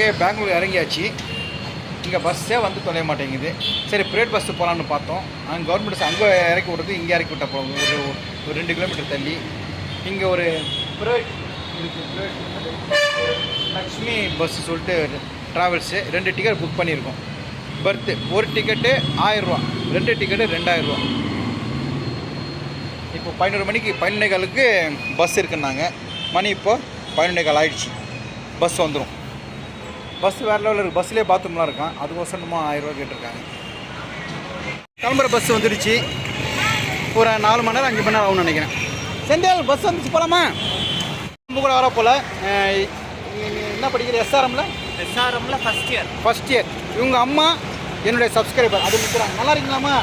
Okay Bangalore இறங்கியாச்சு. இங்கே பஸ்ஸே வந்து தொலைய மாட்டேங்குது. சரி ப்ரைவேட் பஸ்ஸு போகலான்னு பார்த்தோம். அங்கே கவர்மெண்ட் பஸ் அங்கே இறக்கி விட்றது இங்கே இறக்கி விட்ட போகிறோம் ஒரு ஒரு ரெண்டு கிலோமீட்டர் தள்ளி. இங்கே ஒரு ப்ரைவேட் இருக்குது லக்ஷ்மி பஸ்ஸு சொல்லிட்டு ட்ராவல்ஸு ரெண்டு டிக்கெட் புக் பண்ணியிருக்கோம். பர்த்து ஒரு டிக்கெட்டு ஆயிரரூவா ரெண்டு டிக்கெட்டு ரெண்டாயிரரூவா இப்போ பதினோரு மணிக்கு பதினொன்னே காலுக்கு பஸ் இருக்குன்னாங்க. மணி இப்போது பதினொன்னே கால் ஆயிடுச்சு. பஸ் வந்துடும் பஸ் வேறு லெவலில் இருக்குது பஸ்லேயே பாத்ரூம்லாம் இருக்கான். அதுக்கோசரம் நம்ம ஆயிரரூவா கேட்டிருக்காங்க. கிளம்புற பஸ் வந்துடுச்சு. ஒரு நாலு மணி நேரம் அஞ்சு மணி நேரம் ஆகும்னு நினைக்கிறேன். செந்தில் பஸ் வந்துச்சு போகலாமா நம்ம கூட வர போல் என்ன படிக்கிற? எஸ்ஆர்எம்ல எஸ்ஆர்எம்ல ஃபர்ஸ்ட் இயர் ஃபஸ்ட் இயர் இவங்க அம்மா என்னுடைய சப்ஸ்கிரைபர் அது நிற்கிறாங்க நல்லா இருக்கீங்களாம்மா?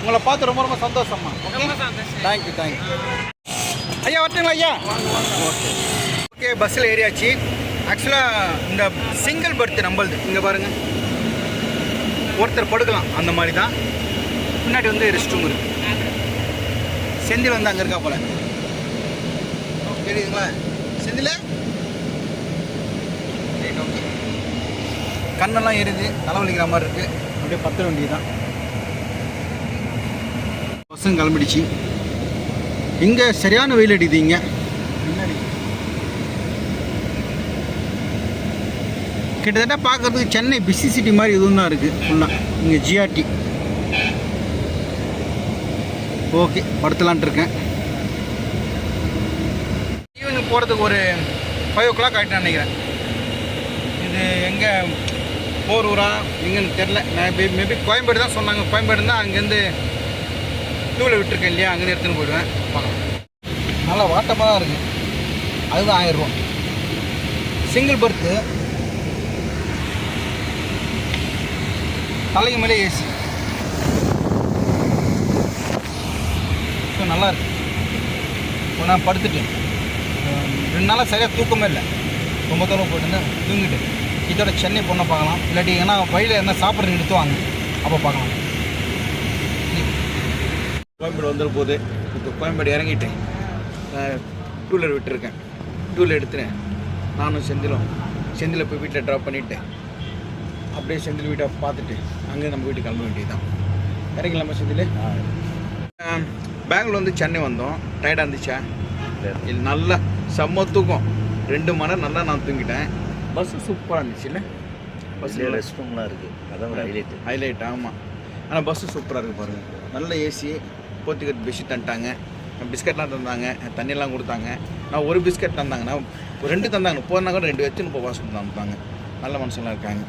உங்களை பார்த்து ரொம்ப ரொம்ப சந்தோஷம்மா. ஓகே தேங்க்யூ தேங்க்யூ ஐயா வரட்டுங்களா ஐயா? ஓகே. ஓகே பஸ்ஸில் ஏறியாச்சு. ஆக்சுவலாக இந்த சிங்கிள் பர்த் நம்மளுது இங்கே பாருங்கள் ஒருத்தர் படுக்கலாம். அந்த மாதிரி தான் பின்னாடி வந்து ரெஸ்ட் ரூம் இருக்குது செந்தில் வந்து அங்கே இருக்கா போல. தெரியுதுங்களா? செந்தில்? ரைட் ஓகே கண்ணெல்லாம் எரிது தலைவலிக்கிற மாதிரி இருக்குது அப்படியே பத்திர வேண்டியது தான் பஸ்ஸும் கிளம்பிடுச்சு. இங்கே சரியான வெயில் அடிக்குது இங்கே பின்னாடி கிட்டத்தட்ட பார்க்கறதுக்கு சென்னை பிஸி சிட்டி மாதிரி இதுவும் தான் இருக்குது ஃபுல்லாக இங்கே ஜிஆர்டி ஓகே படுத்தலான்ட்டு இருக்கேன். ஈவினிங் போகிறதுக்கு ஒரு ஃபைவ் ஓ கிளாக் ஆகிட்டு நினைக்கிறேன். இது எங்கே போரூரா எங்கன்னு தெரில மேபி மேபி கோயம்பேடு தான் சொன்னாங்க. கோயம்பேடு தான் அங்கேருந்து டூவில் விட்டுருக்கேன் இல்லையா? அங்கேருந்து எடுத்துன்னு போயிடுவேன். பார்க்கலாம். நல்லா வாட்டமாக தான் இருக்குது அதுதான் ஆயிரரூவா சிங்கிள் பர்த்து தலைக்கு மேலே ஏசி. ஸோ நல்லா இருக்கு. இப்போ நான் படுத்துட்டேன். ரெண்டு நாளாக சரியாக தூக்கமே இல்லை. ரொம்ப தூரம் போயிட்டு தூங்கிட்டேன் இதோட சென்னை பொண்ணை பார்க்கலாம். இல்லாட்டி ஏன்னா வழியில் என்ன சாப்பிட்றது நிறுத்துவாங்க. அப்போ பார்க்கலாம். கோயம்பேடு வந்துடும் போது இப்போ கோயம்பேடு இறங்கிட்டேன். டூ வீலர் விட்டுருக்கேன். டூ வீலர் எடுத்துனேன் நானும் செந்திலும். செந்தில் போய் வீட்டில் ட்ராப் பண்ணிவிட்டேன் அப்படியே செந்தில் வீட்டை பார்த்துட்டு அங்கே நம்ம வீட்டுக்கு கிளம்ப வேண்டியதுதான். இறங்கலாமா செந்தில். பெங்களூர் வந்து சென்னை வந்தோம். டயர்டாக இருந்துச்சா? நல்லா செம்ம தூக்கம். ரெண்டு மணி நேரம் நல்லா நான் தூங்கிட்டேன். பஸ்ஸு சூப்பராக இருந்துச்சு இல்லை? பஸ்ஸில் ரெஸ்ட் ரூம்லாம் இருக்குது அதான் ஹைலைட் ஹைலைட் ஆமாம் ஆனால் பஸ்ஸு சூப்பராக இருக்குது பாருங்கள் நல்ல ஏசி போத்திக்கிட்டு பெட்ஷீட் தந்துட்டாங்க. பிஸ்கட்லாம் தந்தாங்க தண்ணியெல்லாம் கொடுத்தாங்க. நான் ஒரு பிஸ்கட் தந்தாங்க. நான் ஒரு ரெண்டு தந்தாங்க. போனா கூட ரெண்டு வச்சு முப்பது வாசம் தந்தாங்க நல்ல மனுஷங்களாம் இருக்காங்க.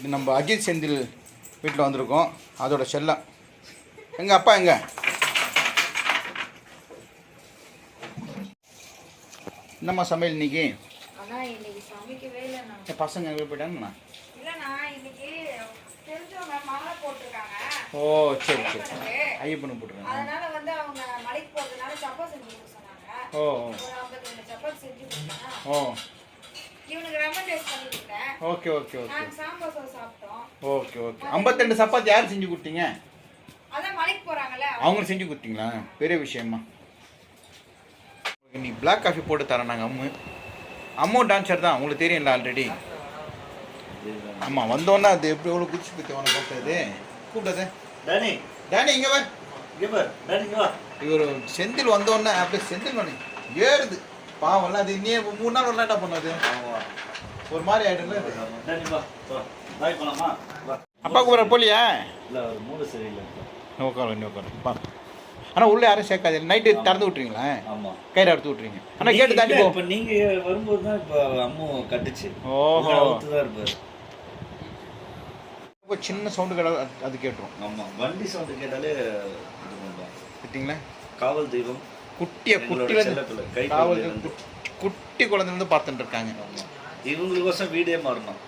இது நம்ம அஜித் செந்தில் வீட்டில் வந்திருக்கோம். அதோட செல்லம். எங்கள் அப்பா எங்க? என்னம்மா சமையல் இன்னைக்கு? பசங்க எங்கே போயிட்டாங்கண்ணா போட்டிருக்காங்க. ஓ சரி சரி ஐயப்பனு போட்டுருங்க அதனால வந்து அவங்க மலைக்கு போறதுனால சப்பாத்தி செஞ்சு கொடுக்க சொன்னாங்க. ஓ கொடுத்தேன். ஓ. இவனுக்கு லெமன் டேஸ்ட் பண்ணி கொடுத்தேன் ஓகே ஓகே. ஓகே சாம்பார் சாப்பிட்டோம். Okay okay. ஐம்பத்திரெண்டு சப்பாத்தி யார் செஞ்சு கொடுத்தீங்க? அதான் மலைக்கு போறாங்கல்ல. அவங்க செஞ்சு கொடுத்தீங்களா? பெரிய விஷயமா. நீ பிளாக் காஃபி போட்டு தரேன் நாங்கள் அம்மு. அம்மு டான்ஸர் தான் உங்களுக்கு தெரியும்ல ஆல்ரெடி ஆமாம் வந்தோன்னே அது எப்படி எவ்வளோ குச்சி பற்றி அவனை பார்த்தது கூப்பிட்டது டேனி. டேனி இங்கே வா. இங்கே பார் டேனி இங்கே வா. இவர் செந்தில் வந்தோடனே அப்படியே செந்தில் பண்ணி ஏறுது. பாவம்ல அது இன்னே மூணு நாள் வரலாம் என்ன பண்ணது ஒரு மாதிரி ஆயிடும்ல அப்பா கூப்பிட்ற போலியா? இல்லை மூணு சரியில்லை உட்காரு உட்காரு. பா. ஆனால் உள்ளே யாரும் சேர்க்காது. நைட்டு திறந்து விட்றீங்களா ஆமாம் கயிறு அறுத்து விட்றீங்க ஆனால் கேட்டு தாண்டி போ. இப்போ நீங்கள் வரும்போது தான் இப்போ அம்மு கட்டுச்சு. ஓஹோ. தான் இருப்பார். இப்போ சின்ன சவுண்டு கடை அது கேட்டுரும். ஆமாம் வண்டி சவுண்டு கேட்டாலே இது பண்ணுறோம் பார்த்தீங்களா காவல் தெய்வம். குட்டியை எங்களோட குட்டிலேருந்து செல்லப்பிள்ளை, கை காவல் குழந்தையிலேருந்து. குட்டி குழந்தைலேருந்து பார்த்துட்டு இருக்காங்க இவங்களுக்கோசம் வீடே மாறணும்.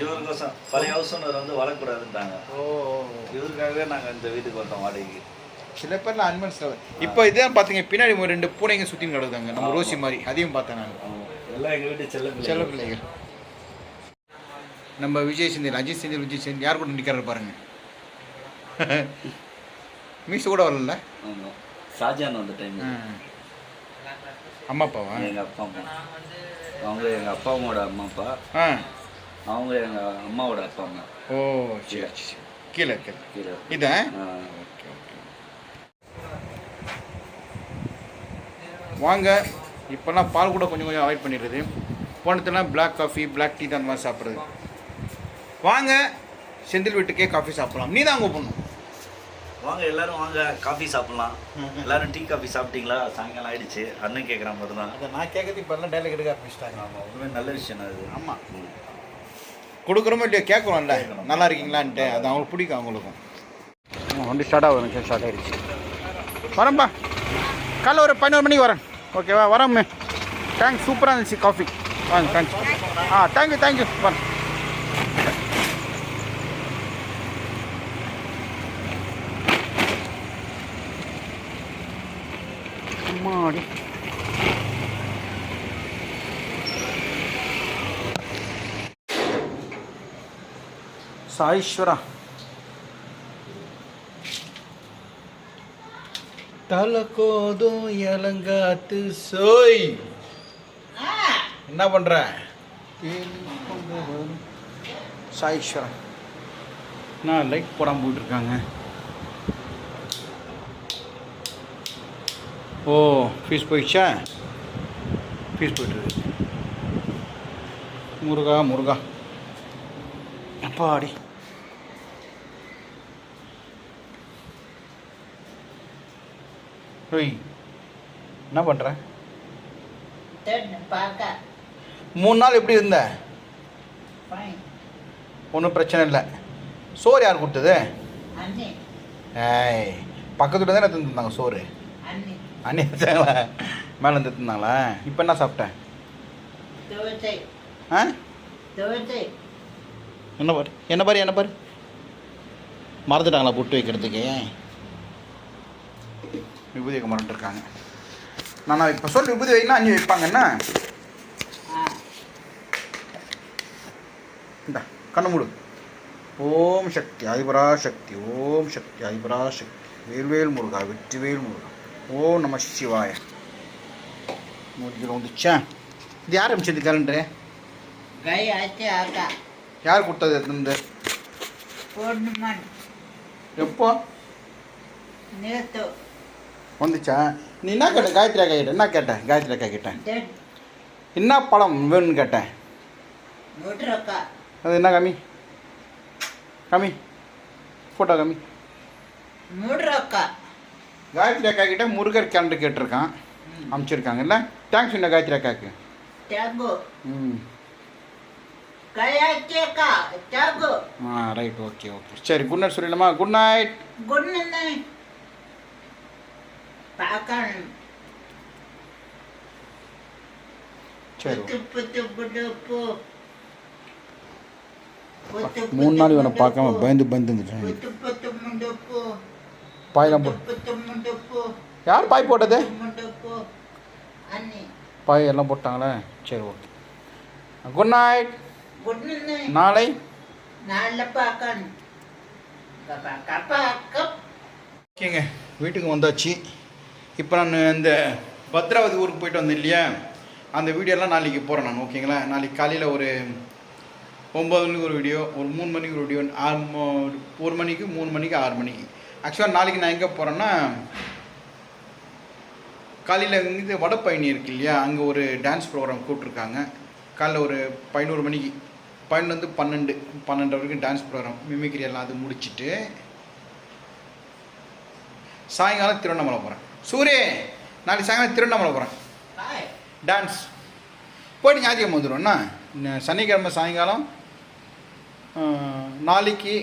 இவருக்கோசம் பழைய ஹவுஸ் ஓனர் வந்து வளரக்கூடாதுன்ட்டாங்க ஓ இவருக்காகவே நாங்கள் இந்த வீட்டுக்கு வந்தோம் வாடகைக்கு. சில பேர்லாம் அனிமல்ஸ் இப்போ இதான் பார்த்தீங்க பின்னாடி ஒரு ரெண்டு பூனைங்க சுற்றி கிடக்குதாங்க. நம்ம ரோசி மாதிரி. அதையும் பார்த்தேன் நான். எல்லாம் எங்கள் வீட்டு செல்ல செல்ல பிள்ளைகள். நம்ம விஜய் செந்தில் அஜித் செந்தில் விஜய் செந்தில் யார் கூட நிற்கிறாரு பாருங்க. மீசு கூட வரல. ஷாஜான் வந்த டைம் அம்மா அப்பாவா? எங்கள் அப்பா அம்மா. அவங்க எங்கள் அப்பா அம்மாவோட அம்மா அப்பா. ஆ. அவங்க எங்கள் அம்மாவோட அப்பா அம்மா. ஓ சரி சரி கீழே கீழே கீழே இதா? ஆ, ஓகே ஓகே வாங்க. இப்போல்லாம் பால் கூட கொஞ்சம் கொஞ்சம் அவாய்ட் பண்ணிடுறது. போனதுலாம் பிளாக் காஃபி பிளாக் டீ தான் அந்த மாதிரி சாப்பிட்றது. வாங்க. செந்தில் வீட்டுக்கே காஃபி சாப்பிடலாம். நீ தான் கூப்பிடணும் வாங்க எல்லாரும் வாங்க. காஃபி சாப்பிடலாம். எல்லாரும் டீ காஃபி சாப்பிட்டீங்களா? சாயங்காலம் ஆயிடுச்சு. அண்ணன் கேட்குற மாதிரி தான் அதை நான் கேட்கறது இப்போ எல்லாம் டைலாக் எடுக்க ஆரம்பிச்சிட்டாங்க. ஆமாம் உண்மையாக நல்ல விஷயம் அது. ஆமாம். கொடுக்குறோமோ இல்லையோ கேட்குறோம்ல. நல்லா இருக்கீங்களான்ட்டு. அது அவங்களுக்கு பிடிக்கும் அவங்களுக்கும். வண்டி ஸ்டார்ட் ஆகுது எனக்கு. ஸ்டார்ட் ஆயிடுச்சு. வரேன்ப்பா காலைல ஒரு பதினோரு மணிக்கு வரேன். ஓகேவா வரேன் தேங்க்ஸ் சூப்பராக இருந்துச்சு காஃபி. வாங்க தேங்க்ஸ் ஆ தேங்க்யூ தேங்க்யூ வரேன். சாயீஸ்வரா. தலக்கோதும் இளங்காத்து சோய். என்ன பண்ற? சாயீஸ்வரா. நான் லைட் போடாமல் போயிட்டுருக்காங்க. ஓ ஃபீஸ் போயிடுச்சா? ஃபீஸ் போயிட்டுருக்கு. முருகா முருகா. அப்பாடி ஓய் என்ன பண்ணுற மூணு நாள் எப்படி இருந்த? ஒன்றும் பிரச்சனை இல்லை. சோறு யார் கொடுத்தது? ஏய் பக்கத்துல தானே தந்துருந்தாங்க சோறு? அண்ணி வச்சாங்களா மேலே இருந்து இப்போ என்ன சாப்பிட்டேன் ஆ? என்ன பாரு என்ன பாரு என்ன பாரு? மறந்துட்டாங்களா புட்டு வைக்கிறதுக்கு? விபூதி வைக்க மறந்துருக்காங்க நான் இப்போ சொல்லி விபூதி வைக்கணும் அண்ணி வைப்பாங்கன்னா இந்த கண்ணு மூடு. ஓம் சக்தி அதிபரா சக்தி ஓம் சக்தி அதிபரா சக்தி. வேல்வேல் முருகா வெற்றிவேல் முருகா. ஓம் நம சிவாய. மூஞ்சில் வந்துச்சா இது யார் அமிச்சது கேலண்டரு யார் கொடுத்தது பொண்ணுமன். எப்போ? நேத்து. வந்துச்சா? நீ என்ன கேட்ட? காயத்ரி அக்கா கிட்ட. என்ன கேட்டேன் காயத்ரி அக்கா கிட்ட. டெட். என்ன படம் வேணும்னு கேட்டேன் அது என்ன கம்மி? கம்மி. ஃபோட்டோ கம்மி. காயத்ரி அக்கா கிட்ட முருகர் கேலண்டர் கேட்டிருக்கான். அனுப்பிச்சிருக்காங்கல்ல தேங்க்ஸ் என்ன காயத்ரி அக்காவுக்கு டேகு ம். கை ஆச்சு அக்கா. டேகு ஆ ரைட் ஓகே ஓகே சரி குட் நைட் சொல்லிடலாமா? குட் நைட் குட் நைட் பார்க்கணும் பு மூணு நாள் இவனை பார்க்காம பயந்து பயந்து முண்டப்பு பாயெல்லாம் முண்டப்பு யார் பாய் போட்டது? பாய் எல்லாம் போட்டாங்களே? சரி ஓகே. குட் நைட் நாளை. ஓகேங்க. வீட்டுக்கு வந்தாச்சு. இப்போ நான் இந்த பத்ராவதி ஊருக்கு போயிட்டு வந்தேன் இல்லையா? அந்த வீடியோலாம் நாளைக்கு போகிறேன் நான் ஓகேங்களா? நாளைக்கு காலையில் ஒரு ஒம்பது மணிக்கு ஒரு வீடியோ ஒரு மூணு மணிக்கு ஒரு வீடியோ ஆறு ஒரு மணிக்கு மூணு மணிக்கு ஆறு மணிக்கு. ஆக்சுவலாக நாளைக்கு நான் எங்கே போகிறேன்னா காலையில் இங்கே வடப்பயணி இருக்கு இல்லையா? அங்கே ஒரு டான்ஸ் ப்ரோக்ராம் கூப்பிட்ருக்காங்க காலைல ஒரு பதினோரு மணிக்கு பதினொன்று பன்னெண்டு பன்னெண்டு வரைக்கும் டான்ஸ் ப்ரோக்ராம் மிமிக்ரி எல்லாம் அது முடிச்சிட்டு சாயங்காலம் திருவண்ணாமலை போகிறேன் சூரிய நாளைக்கு சாயங்காலம் திருவண்ணாமலை போகிறேன் டான்ஸ் போயிட்டு ஞாயிற்றுக்கிழமை வந்துடுவோண்ணா ந- சனிக்கிழமை சாயங்காலம் நாளைக்கு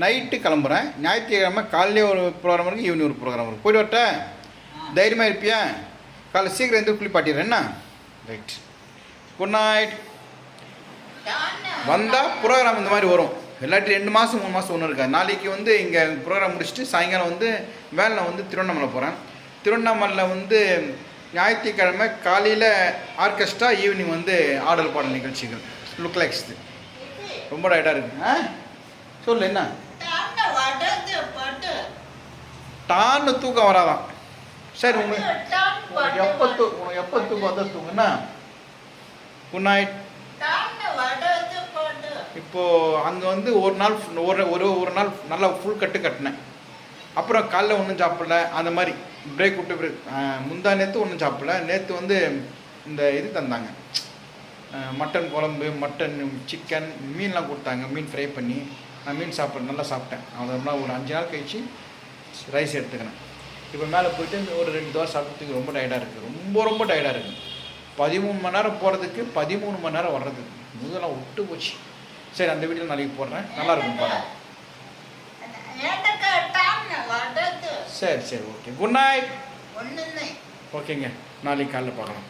நைட்டு கிளம்புறேன். ஞாயிற்றுக்கிழமை காலையிலே ஒரு ப்ரோக்ராம் இருக்குது ஈவினிங் ஒரு ப்ரோக்ராம் இருக்குது போயிட்டு வரட்டா? தைரியமாக இருப்பியா? காலைல சீக்கிரம் எந்த குளிப்பாட்டிடுறேன். என்ன? ரைட் குட் நைட் வந்தால் ப்ரோக்ராம் இந்த மாதிரி வரும். இல்லாட்டி ரெண்டு மாதம் மூணு மாதம் ஒன்றும் இருக்காது. நாளைக்கு வந்து இங்கே ப்ரோக்ராம் முடிச்சுட்டு சாயங்காலம் வந்து வேலை வந்து திருவண்ணாமலை போகிறேன் திருவண்ணாமலையில் வந்து ஞாயிற்றுக்கிழமை காலையில் ஆர்கெஸ்ட்ரா ஈவினிங் வந்து ஆடல் பாடல் நிகழ்ச்சிகள். லுக் லைக்ஸ் ரொம்ப டயர்டாக இருக்கு. ஆ? சொல்லு என்ன? டான்னு தூக்கம் வராதான். சரி உனக்கு எப்போ தூ உனக்கு எப்போ தூக்கம் வந்தால் தூங்குன்னா குட் நைட் இப்போ இப்போது அங்கே வந்து ஒரு நாள் ஒரு ஒரு ஒரு நாள் நல்லா ஃபுல் கட்டு கட்டினேன். அப்புறம் காலைல ஒன்றும் சாப்பிடல அந்த மாதிரி. பிரேக் விட்டு பிரேக் முந்தா நேற்று ஒன்றும் சாப்பிடல. நேற்று வந்து இந்த இது தந்தாங்க. மட்டன் குழம்பு மட்டன் சிக்கன் மீன்லாம் கொடுத்தாங்க. மீன் ஃப்ரை பண்ணி. நான் மீன் சாப்பிட நல்லா சாப்பிட்டேன். அவ்வளோதான் ஒரு அஞ்சு நாள் கழிச்சு ரைஸ் எடுத்துக்கினேன் இப்போ மேலே போயிட்டு ஒரு ரெண்டு தோசை சாப்பிட்றதுக்கு ரொம்ப டயர்டாக இருக்குது ரொம்ப ரொம்ப டயர்டாக இருக்குது பதிமூணு மணி நேரம் போகிறதுக்கு பதிமூணு மணி நேரம் வர்றதுக்கு முதலாம் விட்டு போச்சு. சரி அந்த வீடியோ நாளைக்கு போடுறேன். நல்லா இருக்கும் பாருங்க எனக்கு டான் வடது சரி சரி ஓகே குட் நைட் ஓகேங்க நாளைக்கு காலைல பார்க்கலாம்.